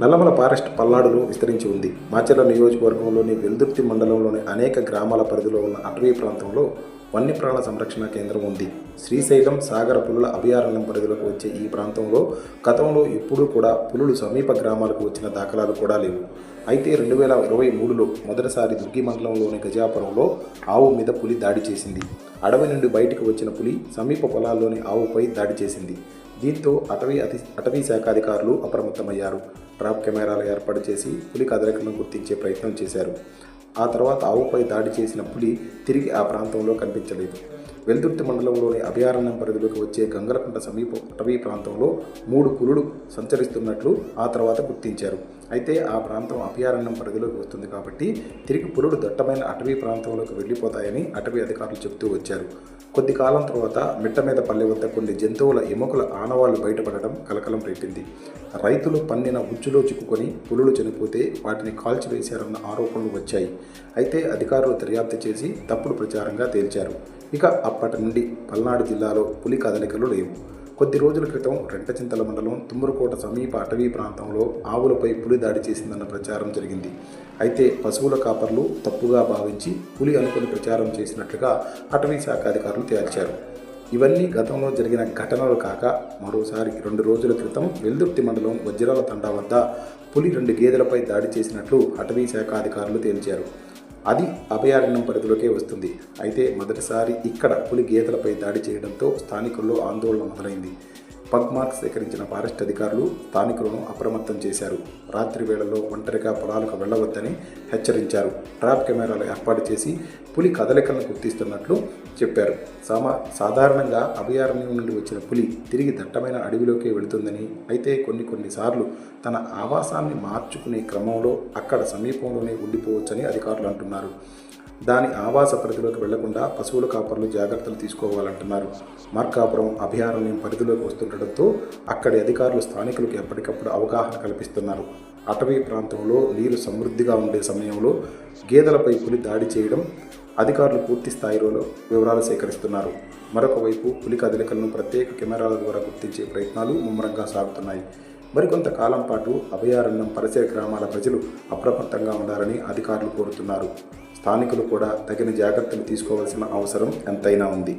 Nallamala forest పల్నాడులో విస్తరించి ఉంది. మాచర్ల నియోజకవర్గంలోని వెల్దుర్తి మండలంలోని అనేక గ్రామాల పరిధిలో ఉన్న అటవీ ప్రాంతంలో వన్యప్రాణ సంరక్షణ కేంద్రం ఉంది. శ్రీశైలం సాగర పులుల అభయారణ్యం పరిధిలోకి వచ్చే ఈ ప్రాంతంలో గతంలో ఎప్పుడూ కూడా పులులు సమీప గ్రామాలకు వచ్చిన దాఖలాలు కూడా లేవు. అయితే రెండు వేల ఇరవై మూడులో మొదటిసారి దుర్గి మండలంలోని గజాపురంలో ఆవు మీద పులి దాడి చేసింది. అడవి నుండి బయటకు వచ్చిన పులి సమీప పొలాల్లోని ఆవుపై దాడి చేసింది. దీంతో అటవీ అతి అటవీ శాఖ అధికారులు అప్రమత్తమయ్యారు. ట్రాప్ కెమెరాలు ఏర్పాటు చేసి పులి కదలికలను గుర్తించే ప్రయత్నం చేశారు. ఆ తర్వాత ఆవుపై దాడి చేసిన పులి తిరిగి ఆ ప్రాంతంలో కనిపించలేదు. వెల్దుర్తి మండలంలోని అభయారణ్యం పరిధిలోకి వచ్చే గంగలకుంట సమీప అటవీ ప్రాంతంలో మూడు కులుడు సంచరిస్తున్నట్లు ఆ తర్వాత గుర్తించారు. అయితే ఆ ప్రాంతం అభయారణ్యం పరిధిలోకి వస్తుంది కాబట్టి తిరిగి పులుడు దట్టమైన అటవీ ప్రాంతంలోకి వెళ్ళిపోతాయని అటవీ అధికారులు చెబుతూ వచ్చారు. కొద్ది కాలం తర్వాత మిట్ట మీద పల్లె వద్ద కొన్ని జంతువుల ఎముకల ఆనవాళ్ళు బయటపడడం కలకలం రేపింది. రైతులు పన్నిన ఉచ్చులో చిక్కుకొని పులులు చనిపోతే వాటిని కాల్చివేశారన్న ఆరోపణలు వచ్చాయి. అయితే అధికారులు దర్యాప్తు చేసి తప్పుడు ప్రచారంగా తేల్చారు. ఇక అప్పటి నుండి పల్నాడు జిల్లాలో పులి కదలికలు లేవు. కొద్ది రోజుల క్రితం రెంటచింతల మండలం తుమ్మరుకోట సమీప అటవీ ప్రాంతంలో ఆవులపై పులి దాడి చేసిందన్న ప్రచారం జరిగింది. అయితే పశువుల కాపర్లు తప్పుగా భావించి పులి అనుకుని ప్రచారం చేసినట్లుగా అటవీ శాఖ అధికారులు తేల్చారు. ఇవన్నీ గతంలో జరిగిన ఘటనలు కాక మరోసారి రెండు రోజుల క్రితం వెల్దుర్తి మండలం వజ్రాల తండా వద్ద పులి రెండు గేదెలపై దాడి చేసినట్లు అటవీ శాఖ అధికారులు తేల్చారు. అది అభయారణ్యం పరిధిలోకే వస్తుంది. అయితే మొదటిసారి ఇక్కడ పులి గీతలపై దాడి చేయడంతో స్థానికుల్లో ఆందోళన మొదలైంది. పగ్ సేకరించిన ఫారెస్ట్ అధికారులు స్థానికులను అప్రమత్తం చేశారు. రాత్రి వేళల్లో ఒంటరిగా పొలాలకు వెళ్ళవద్దని హెచ్చరించారు. ట్రాప్ కెమెరాలు ఏర్పాటు చేసి పులి కదలికలను గుర్తిస్తున్నట్లు చెప్పారు. సామా సాధారణంగా అభయారణ్యం నుండి వచ్చిన పులి తిరిగి దట్టమైన అడవిలోకి వెళుతుందని అయితే కొన్ని కొన్నిసార్లు తన ఆవాసాన్ని మార్చుకునే క్రమంలో అక్కడ సమీపంలోనే ఉండిపోవచ్చని అధికారులు అంటున్నారు. దాని ఆవాస పరిధిలోకి వెళ్ళకుండా పశువుల కాపర్లు జాగ్రత్తలు తీసుకోవాలంటున్నారు. మార్కాపురం అభయారణ్యం పరిధిలోకి వస్తుండటంతో అక్కడి అధికారులు స్థానికులకు ఎప్పటికప్పుడు అవగాహన కల్పిస్తున్నారు. అటవీ ప్రాంతంలో నీరు సమృద్ధిగా ఉండే సమయంలో గేదెలపై పులి దాడి చేయడం అధికారులు పూర్తి స్థాయిలో వివరాలు సేకరిస్తున్నారు. మరొక వైపు పులి కదలికలను ప్రత్యేక కెమెరాల ద్వారా గుర్తించే ప్రయత్నాలు ముమ్మరంగా సాగుతున్నాయి. మరికొంతకాలం పాటు అభయారణ్యం పరిసర గ్రామాల ప్రజలు అప్రమత్తంగా ఉండాలని అధికారులు కోరుతున్నారు. స్థానికులు కూడా తగిన జాగ్రత్తలు తీసుకోవాల్సిన అవసరం ఎంతైనా ఉంది.